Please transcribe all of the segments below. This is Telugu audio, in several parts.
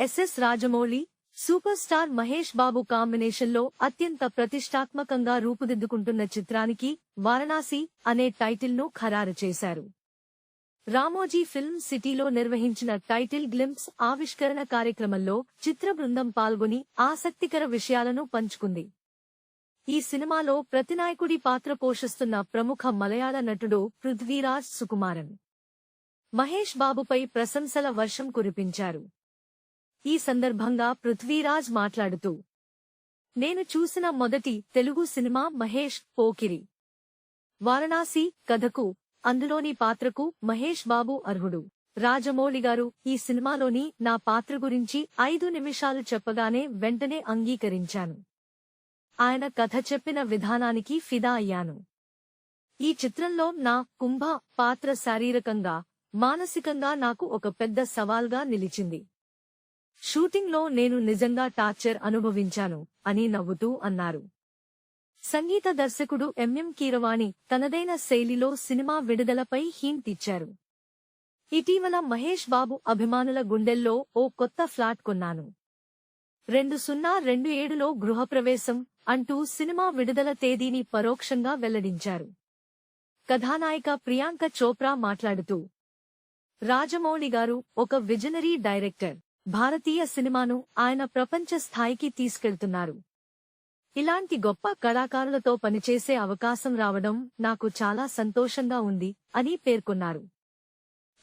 S S Rajamouli super star Mahesh Babu కాంబినేషన్లో అత్యంత ప్రతిష్టాత్మకంగా రూపుదిద్దుకుంటున్న చిత్రానికి వారణాసి అనే టైటిల్ను ఖరారు చేశారు. రామోజీ ఫిల్మ్ సిటీలో నిర్వహించిన టైటిల్ గ్లింప్స్ ఆవిష్కరణ కార్యక్రమంలో చిత్ర బృందం పాల్గొని ఆసక్తికర విషయాలను పంచుకుంది. ఈ సినిమాలో ప్రతినాయకుడి పాత్ర పోషిస్తున్న ప్రముఖ మలయాళ నటుడు పృథ్వీరాజ్ సుకుమారన్. మహేష్ బాబుపై ప్రశంసల వర్షం కురిపించారు. ఈ సందర్భంగా పృథ్వీరాజ్ మాట్లాడుతూ నేను చూసిన మొదటి తెలుగు సినిమా మహేష్ పోకిరి. వారణాసి కథకు అందులోని పాత్రకు మహేష్ బాబు అర్హుడు. రాజమౌళి గారు ఈ సినిమాలోని నా పాత్ర గురించి ఐదు నిమిషాలు చెప్పగానే వెంటనే అంగీకరించాను. ఆయన కథ చెప్పిన విధానానికి ఫిదా అయ్యాను. ఈ చిత్రంలో నా కుంభ పాత్ర శారీరకంగా మానసికంగా నాకు ఒక పెద్ద సవాల్గా నిలిచింది. షూటింగ్లో నేను నిజంగా టార్చర్ అనుభవించాను అని నవ్వుతూ అన్నారు. సంగీత దర్శకుడు ఎంఎం కీరవాణి తనదైన శైలిలో సినిమా విడుదలపై హింట్ ఇచ్చారు ఇటీవల మహేష్ బాబు అభిమానుల గుండెల్లో ఓ కొత్త ఫ్లాట్ కొన్నాను. రెండు సున్నా రెండు ఏడులో గృహప్రవేశం అంటూ సినిమా విడుదల తేదీని పరోక్షంగా వెల్లడించారు. కథానాయిక ప్రియాంక చోప్రా మాట్లాడుతూ రాజమౌళి గారు ఒక విజనరీ డైరెక్టర్. భారతీయ సినిమాను ఆయన ప్రపంచ స్థాయికి తీసుకెళ్తున్నారు. ఇలాంటి గొప్ప కళాకారులతో పనిచేసే అవకాశం రావడం నాకు చాలా సంతోషంగా ఉంది అని పేర్కొన్నారు.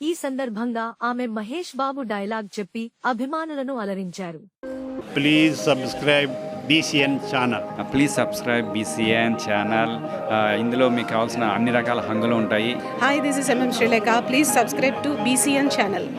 ఈ సందర్భంగా ఆమె మహేష్ బాబు డైలాగ్ చెప్పి అభిమానులను అలరించారు. Please subscribe BCN channel please subscribe BCN channel ఇందులో మీకు కావాల్సిన అన్ని రకాల హంగులు ఉంటాయి. This is MM Sri Lanka. Please subscribe to BCN channel.